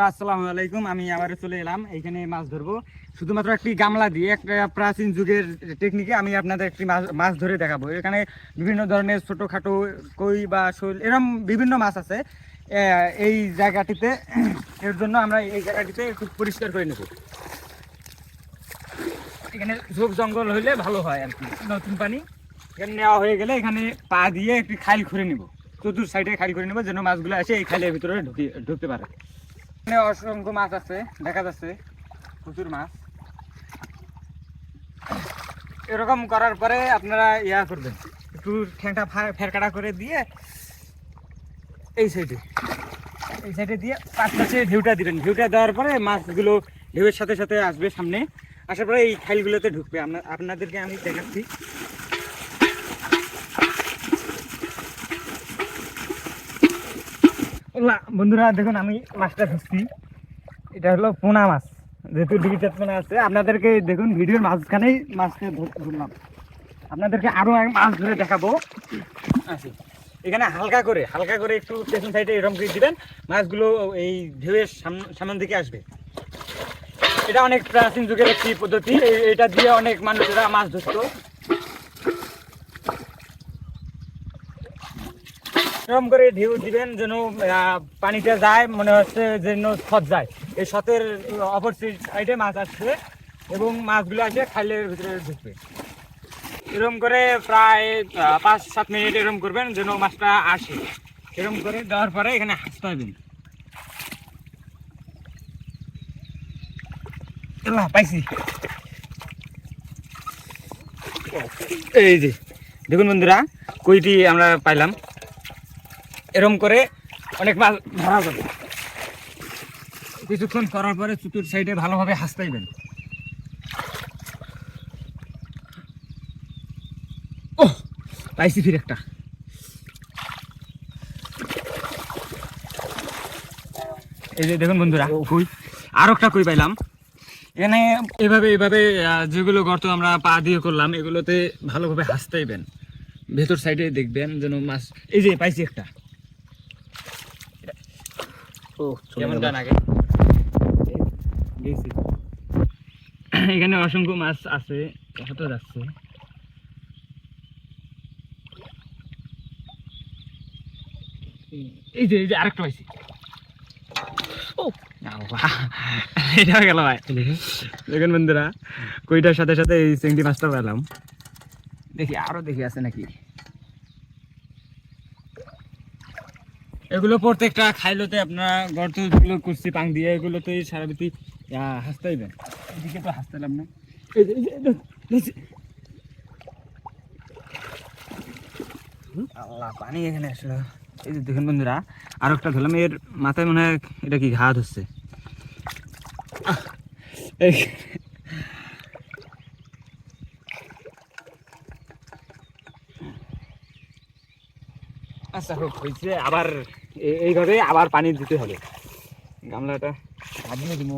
আসসালামু আলাইকুম, আমি আবার চলে এলাম। এইখানে মাছ ধরবো। শুধুমাত্র একটি গামলা দিয়ে, একটা প্রাচীন যুগের টেকনিকে আমি আপনাদের একটি মাছ মাছ ধরে দেখাবো। এখানে বিভিন্ন ধরনের ছোটোখাটো কই বা শোল এরকম বিভিন্ন মাছ আছে। এই জায়গাটিতে, এর জন্য আমরা এই জায়গাটিতে একটু পরিষ্কার করে নেব। এখানে ঝোপ জঙ্গল হইলে ভালো হয় আর কি, নতুন পানি। এখানে নেওয়া হয়ে গেলে এখানে পা দিয়ে একটি খাইল করে নেব। চতুর সাইডে খাইল করে নেব, যেন মাছগুলো এসে এই খাইলের ভিতরে ঢুকি, ঢুকতে পারে। এখানে অসংখ্য মাছ আছে, দেখা যাচ্ছে, প্রচুর মাছ। এরকম করার পরে আপনারা ইয়া করবেন, একটু ঠ্যাংটা ফেরকাটা করে দিয়ে এই সাইডে এই সাইডে দিয়ে পাঁচ পাশে ঢেউটা দিবেন। ঢেউটা দেওয়ার পরে মাছগুলো ঢেউয়ের সাথে সাথে আসবে সামনে। আসার পরে এই খাইলগুলোতে ঢুকবে। আপনাদেরকে আমি দেখাচ্ছি। বন্ধুরা, দেখুন, আমি মাছটা ধরছি। এটা হলো পোনা মাছ। যেহেতু ডিজিটাল পোনা আছে, আপনাদেরকে দেখুন, ভিডিওর মাঝখানেই ধর- ধরলাম। আপনাদেরকে আরও এক মাছ ধরে দেখাবো। এখানে হালকা করে হালকা করে একটু পেছন সাইডে এরকম করে দিবেন। মাছগুলো এই ঢেউয়ের সামন- সামনের দিকে আসবে। এটা অনেক প্রাচীন যুগের একটি পদ্ধতি। এটা দিয়ে অনেক মানুষেরা মাছ ধরতো। এরকম করে ঢেউ দিবেন যেন পানিটা যায়, মনে হচ্ছে যেন সৎ যায়। এই সতের অপর সাইডে মাছ আসছে এবং মাছগুলো আসে খাইলের ভিতরে ঢুকবে। এরকম করে প্রায় পাঁচ, সাত মিনিট এরকম করবেন যেন মাছটা আসে। এরকম করে দেওয়ার পরে এখানে হাসতে হবেন পাইছি। এই যে, দেখুন বন্ধুরা, কইটি আমরা পাইলাম। এরম করে অনেক মাছ ধরা যাবে। কিছুক্ষণ করার পরে চতুর সাইডে ভালোভাবে হাসতাইবেন। ও পাইছি ফির একটা। এই যে দেখুন বন্ধুরা কই? আর একটা কই পাইলাম। এখানে এভাবে এভাবে যেগুলো গর্ত আমরা পা দিয়ে করলাম এগুলোতে ভালোভাবে হাসতাইবেন। ভেতর সাইডে দেখবেন যেন মাছ এই যে পাইছি একটা। এখানে অসংখ্য মাছ আছে কত যাচ্ছে। এই যে এই যে আরেকটা পাইছি। এটা গেল ভাই। দেখুন বন্ধুরা কইটার সাথে সাথে এই চিংড়ি মাছটা পেলাম। দেখি আরও দেখি আছে নাকি? এগুলো প্রত্যেকটা খাইলোতে আপনারা গর্তগুলো করছি পাং দিয়ে এগুলোতে সারা বিতি হাসতেইবেন। এদিকে তো হাসতেলাম না। আল্লাহ, পানি এখানে আসলো। এই যে দেখুন বন্ধুরা আর একটা ধরলাম, এর মাথায় মনে হয় এটা কি ঘা ধরছে আচ্ছা হোক, হয়েছে, আবার এইভাবে আবার পানি দিতে হবে। গামলাটা সাজিয়ে দিব।